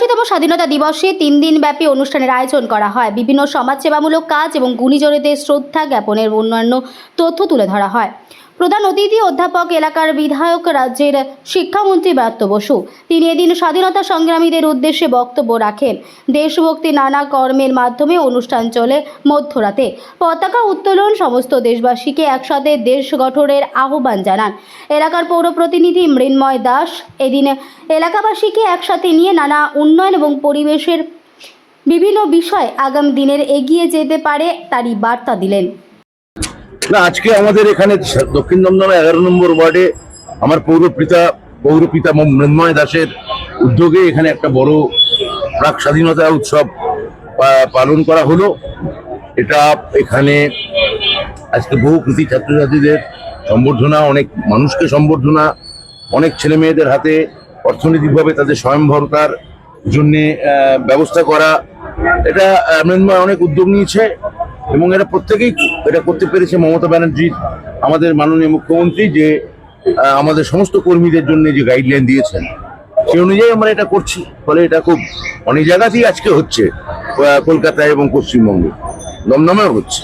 উনআশিতম স্বাধীনতা দিবসে তিন দিন ব্যাপী অনুষ্ঠানের আয়োজন করা হয়। বিভিন্ন সমাজসেবামূলক কাজ এবং গুণীজনদের শ্রদ্ধা জ্ঞাপনের অন্যান্য তথ্য তুলে ধরা হয়। প্রধান অতিথি অধ্যাপক এলাকার বিধায়ক রাজ্যের শিক্ষামন্ত্রী ব্রাত্য বসু। তিনি এদিন স্বাধীনতা সংগ্রামীদের উদ্দেশ্যে বক্তব্য রাখেন। দেশভক্তি নানা কর্মের মাধ্যমে অনুষ্ঠান চলে মধ্যরাতে। পতাকা উত্তোলন সমস্ত দেশবাসীকে একসাথে দেশ গঠনের আহ্বান জানান। এলাকার পৌর প্রতিনিধি মৃন্ময় দাস এদিন এলাকাবাসীকে একসাথে নিয়ে নানা উন্নয়ন এবং পরিবেশের বিভিন্ন বিষয় আগামী দিনের এগিয়ে যেতে পারে তারই বার্তা দিলেন। না, আজকে আমাদের এখানে দক্ষিণ দমদমে এগারো নম্বর ওয়ার্ডে আমার পৌরপিতা পৌরপিতা মৃন্ময় দাসের উদ্যোগে এখানে একটা বড় প্রাক স্বাধীনতা উৎসব পালন করা হলো। এটা এখানে আজকে বহু কৃতি ছাত্রছাত্রীদের সম্বর্ধনা, অনেক মানুষকে সম্বর্ধনা, অনেক ছেলে মেয়েদের হাতে অর্থনৈতিকভাবে তাদের স্বয়ংভরতার জন্যে ব্যবস্থা করা। এটা মৃন্ময় অনেক উদ্যোগ নিয়েছে। এবং এটা প্রত্যেকেই এটা করতে পেরেছে মমতা ব্যানার্জির আমাদের মাননীয় মুখ্যমন্ত্রী যে আমাদের সমস্ত কর্মীদের জন্য যে গাইডলাইন দিয়েছেন। সেই অনুযায়ী আমরা এটা করছি ফলে এটা খুব অনেক জায়গাতেই আজকে হচ্ছে কলকাতায় এবং পশ্চিমবঙ্গে। দমদমেও হচ্ছে।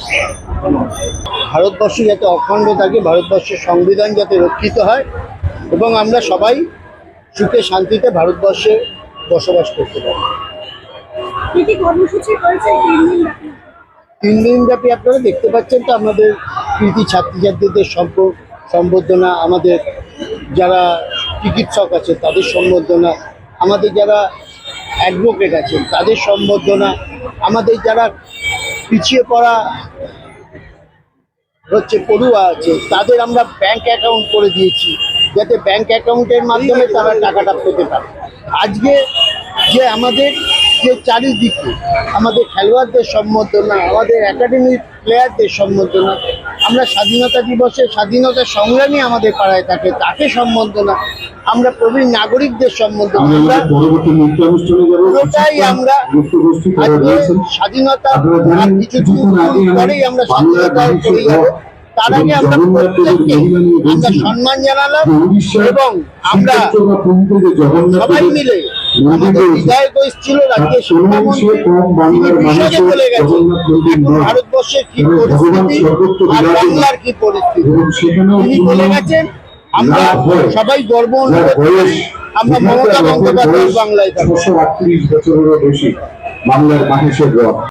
ভারতবর্ষ যাতে অখণ্ড থাকে ভারতবর্ষের সংবিধান যাতে রক্ষিত হয় এবং আমরা সবাই সুখে শান্তিতে ভারতবর্ষে বসবাস করতে পারি। কি কি কর্মসূচি তিন দিন ব্যাপী? আপনারা দেখতে পাচ্ছেন তো আমাদের কৃতি ছাত্রছাত্রীদের সম্প সম্বর্ধনা, আমাদের যারা চিকিৎসক আছে তাদের সম্বর্ধনা, আমাদের যারা অ্যাডভোকেট আছেন তাদের সম্বর্ধনা, আমাদের যারা পিছিয়ে পড়া হচ্ছে পড়ুয়া আছে তাদের আমরা ব্যাংক অ্যাকাউন্ট করে দিয়েছি যাতে ব্যাংক অ্যাকাউন্টের মাধ্যমে তারা টাকাটা পেতে পারে আজকে যে আমাদের যে চারিদিকে আমাদের খেলোয়াড়দের সম্বর্ধনা আমাদের একাডেমিক প্লেয়ারদের সম্বর্ধনা আমরা স্বাধীনতা দিবসে স্বাধীনতা সংগ্রামী আমাদের পাড়ায় থাকে তাকে সম্বর্ধনা আমরা প্রবীণ নাগরিকদের সম্বর্ধনা আমরা পুরোটাই স্বাধীনতা কিছুদিন পরেই আমরা স্বাধীনতা করে যাব। তার আগে আমরা প্রত্যেককে আমরা সম্মান জানালাম এবং আমরা সবাই মিলে আমাদের বিধায়ক এসেছিল রাজ্যের শিক্ষামন্ত্রী এখন ভারতবর্ষের কি পরিস্থিতি আর বাংলার কি পরিস্থিতি? তিনি গেছেন। আমরা সবাই গর্ব যার অনুভব করি। আমরা বিধাতা মমতা বন্দ্যোপাধ্যায় বাংলায় বাংলার মানুষের রথ।